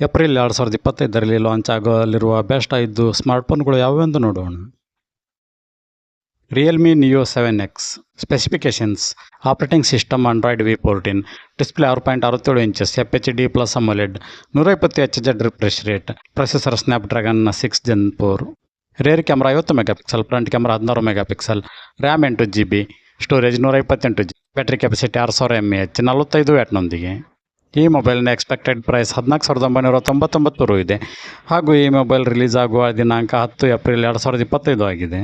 April ಎರಡು ಸಾವಿರದ ಇಪ್ಪತ್ತೈದರಲ್ಲಿ launch ಆಗಲಿರುವ best ಐದು ಸ್ಮಾರ್ಟ್ಫೋನ್ಗಳು ಯಾವುವೆಂದು ನೋಡೋಣ. Realme Neo seven X specifications operating system Android V fourteen display ಆರು ಪಾಯಿಂಟ್ ಅರವತ್ತೇಳು inches F H D plus AMOLED ನೂರ ಇಪ್ಪತ್ತು H Z refresh rate processor Snapdragon six Gen four rear camera ಐವತ್ತು megapixel front camera ಹದಿನಾರು megapixel RAM ಎಂಟು G B storage ನೂರ ಇಪ್ಪತ್ತೆಂಟು G battery capacity ಆರು ಸಾವಿರ ಎಂ ಎಚ್ ನಲವತ್ತೈದು ವ್ಯಾಟ್ನೊಂದಿಗೆ ಈ ಮೊಬೈಲ್ನ ಎಕ್ಸ್ಪೆಕ್ಟೆಡ್ ಪ್ರೈಸ್ ಹದಿನಾಲ್ಕು ಸಾವಿರದ ಒಂಬೈನೂರ ತೊಂಬತ್ತೊಂಬತ್ತು ರು ಇದೆ. ಹಾಗೂ ಈ ಮೊಬೈಲ್ ರಿಲೀಸ್ ಆಗುವ ದಿನಾಂಕ ಹತ್ತು ಏಪ್ರಿಲ್ ಎರಡು ಸಾವಿರದ ಇಪ್ಪತ್ತೈದು ಆಗಿದೆ.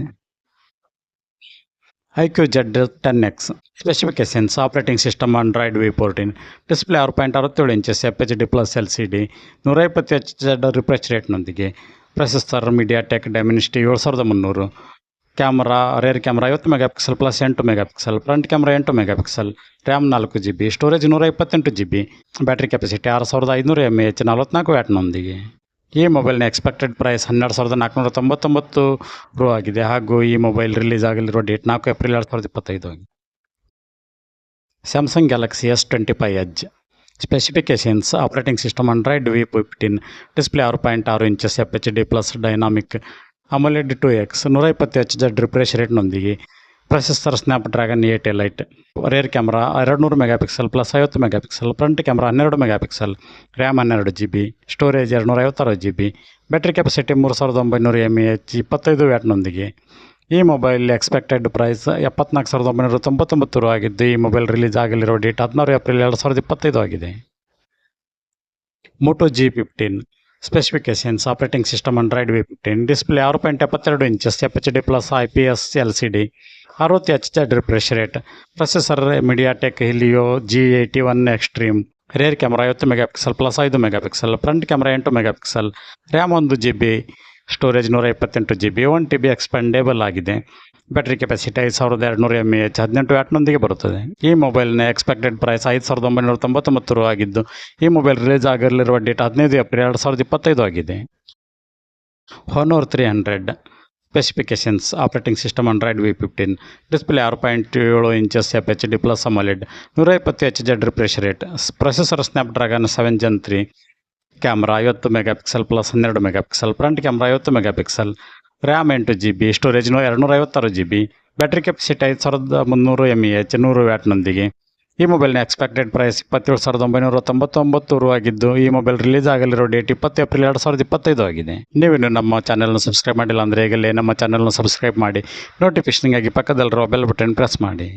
IQOO Z ten X specifications operating system Android V fourteen display ಆರು ಪಾಯಿಂಟ್ ಅರವತ್ತೇಳು inches F H D plus L C D ನೂರ ಇಪ್ಪತ್ತು ಎಚ್ ಜೆಡ್ ರಿಫ್ರೆಶ್ ರೇಟ್ನೊಂದಿಗೆ ಪ್ರೊಸೆಸರ್ ಮೀಡಿಯಾ ಟೆಕ್ ಡೈಮಿನಿಸ್ಟಿ ಏಳು ಸಾವಿರದ ಮುನ್ನೂರು ಕ್ಯಾಮ್ರಾ ರೇರ್ ಕ್ಯಾಮ್ರಾ ಐವತ್ತು ಮೆಗಾಪಿಕ್ಸೆಲ್ ಪ್ಲಸ್ ಎಂಟು ಮೆಗಾ ಪಿಕ್ಸೆಲ್ ಫ್ರಂಟ್ ಕ್ಯಾಮ್ರಾ ಎಂಟು ಮೆಗಾ ಪಿಕ್ಸೆಲ್ ರ್ಯಾಮ್ ನಾಲ್ಕು ಜಿ ಬಿ ಸ್ಟೋರೇಜ್ ನೂರ ಇಪ್ಪತ್ತೆಂಟು ಜಿ ಬಿ ಬ್ಯಾಟ್ರಿ ಕೆಪಾಸಿಟಿ ಆರು ಸಾವಿರದ ಐದುನೂರು ಎಂ ಎಚ್ ನಲವತ್ನಾಲ್ಕು ವ್ಯಾಟ್ನೊಂದಿಗೆ ಈ ಮೊಬೈಲ್ನ ಎಕ್ಸ್ಪೆಕ್ಟೆಡ್ ಪ್ರೈಸ್ ಹನ್ನೆರಡು ಸಾವಿರದ ನಾಲ್ಕುನೂರ ತೊಂಬತ್ತೊಂಬತ್ತು ರು ಆಗಿದೆ. ಹಾಗೂ ಈ ಮೊಬೈಲ್ ರಿಲೀಸ್ ಆಗಲಿರುವ ಡೇಟ್ ನಾಲ್ಕು ಏಪ್ರಿಲ್ ಎರಡು ಸಾವಿರದ ಇಪ್ಪತ್ತೈದು Samsung Galaxy S twenty five edge specifications operating system Android V fifteen display ಆರು ಪಾಯಿಂಟ್ ಆರು inches F H D plus dynamic AMOLED two X ನೂರ ಇಪ್ಪತ್ತು H Z refresh ರೇಟ್ನೊಂದಿಗೆ processor Snapdragon eight lite rear camera ಎರಡು ನೂರು megapixel plus ಐವತ್ತು megapixel front camera ಹನ್ನೆರಡು mega pixel RAM ಹನ್ನೆರಡು G B storage ಎರಡುನೂರ ಐವತ್ತಾರು ಜಿ ಬಿ ಬ್ಯಾಟ್ರಿ ಕೆಪಾಸಿಟಿ ಮೂರು ಸಾವಿರದ ಒಂಬೈನೂರು ಎಂ ಎ ಎಚ್ ಇಪ್ಪತ್ತೈದು ವ್ಯಾಟ್ನೊಂದಿಗೆ ಈ ಮೊಬೈಲ್ ಎಕ್ಸ್ಪೆಕ್ಟೆಡ್ ಪ್ರೈಸ್ ಎಪ್ಪತ್ನಾಲ್ಕು ಸಾವಿರದ ಒಂಬೈನೂರ ತೊಂಬತ್ತೊಂಬತ್ತು ರು ಆಗಿದ್ದು, ಈ ಮೊಬೈಲ್ ರಿಲೀಸ್ ಆಗಲಿರೋ ಡೇಟ್ ಹದಿನಾರು ಏಪ್ರಿಲ್ ಎರಡು ಸಾವಿರದ ಇಪ್ಪತ್ತೈದು ಆಗಿದೆ. Moto G fifteen specifications operating system Android V fifteen display ಆರು ಪಾಯಿಂಟ್ ಎಪ್ಪತ್ತೆರಡು inches F H D plus I P S L C D ಅರವತ್ತು H Z refresh rate processor MediaTek Helio G eighty one extreme rear camera ಐವತ್ತು mega pixel plus ಐದು mega pixel front camera ಎಂಟು megapixel RAM ಒಂದು G B storage ನೂರ ಇಪ್ಪತ್ತೆಂಟು G B one T B expandable ಆಗಿದೆ. Battery capacity ಐದು ಸಾವಿರದ ಎರಡುನೂರ ಎಂ ಎಚ್ ಹದಿನೆಂಟು ವ್ಯಾಟ್ನೊಂದಿಗೆ ಬರುತ್ತದೆ. ಈ ಮೊಬೈಲ್ನ ಎಕ್ಸ್ಪೆಕ್ಟೆಡ್ ಪ್ರೈಸ್ ಐದು ಸಾವಿರದ ಒಂಬೈನೂರ ತೊಂಬತ್ತೊಂಬತ್ತು ರು ಆಗಿದ್ದು, ಈ ಮೊಬೈಲ್ ರಿಲೀಸ್ ಆಗಿರಲಿರುವ ಡೇಟ್ ಹದಿನೈದು ಏಪ್ರಿಲ್ ಎರಡು ಸಾವಿರದ ಇಪ್ಪತ್ತೈದು ಆಗಿದೆ. Honor three hundred specifications operating system Android V fifteen display ಆರು ಪಾಯಿಂಟ್ ಏಳು inches F H D plus AMOLED ನೂರ ಇಪ್ಪತ್ತು H Z refresh rate processor Snapdragon seven Gen three camera ಐವತ್ತು ಮೆಗಾ ಪಿಕ್ಸೆಲ್ ಪ್ಲಸ್ ಹನ್ನೆರಡು ಮೆಗಾ ಪಿಕ್ಸೆಲ್ ಫ್ರಂಟ್ ಕ್ಯಾಮ್ರಾ ಐವತ್ತು mega pixel RAM ಎಂಟು G B ಸ್ಟೋರೇಜ್ನು ಎರಡುನೂರ ಐವತ್ತಾರು ಜಿ ಬಿ ಬ್ಯಾಟ್ರಿ ಕೆಪಾಸಿಟಿ ಐದು ಸಾವಿರದ ಮುನ್ನೂರು ಎಂ ಇ ಎಚ್ ನೂರು ವ್ಯಾಟ್ನೊಂದಿಗೆ ಈ ಮೊಬೈಲ್ನ ಎಕ್ಸ್ಪೆಕ್ಟೆಡ್ ಪ್ರೈಸ್ ಇಪ್ಪತ್ತೇಳು ಸಾವಿರದ ಒಂಬೈನೂರ ತೊಂಬತ್ತೊಂಬತ್ತು ಆಗಿದ್ದು, ಈ ಮೊಬೈಲ್ ರಿಲೀಸ್ ಆಗಲಿರೋ ಡೇಟ್ ಇಪ್ಪತ್ತು ಏಪ್ರಿಲ್ ಎರಡು ಸಾವಿರದ ಇಪ್ಪತ್ತೈದು ಆಗಿದೆ. ನೀವಿನ್ನು ನಮ್ಮ ಚಾನಲ್ನ ಸಬ್ಸ್ಕ್ರೈಬ್ ಮಾಡಿಲ್ಲ ಅಂದರೆ ಈಗಲೇ ನಮ್ಮ ಚಾನಲ್ನ ಸಬ್ಸ್ಕ್ರೈಬ್ ಮಾಡಿ ನೋಟಿಫಿಕೇಷನ್ಗಾಗಿ ಪಕ್ಕದಲ್ಲಿರೋ ಬೆಲ್ ಬಟನ್ ಪ್ರೆಸ್ ಮಾಡಿ.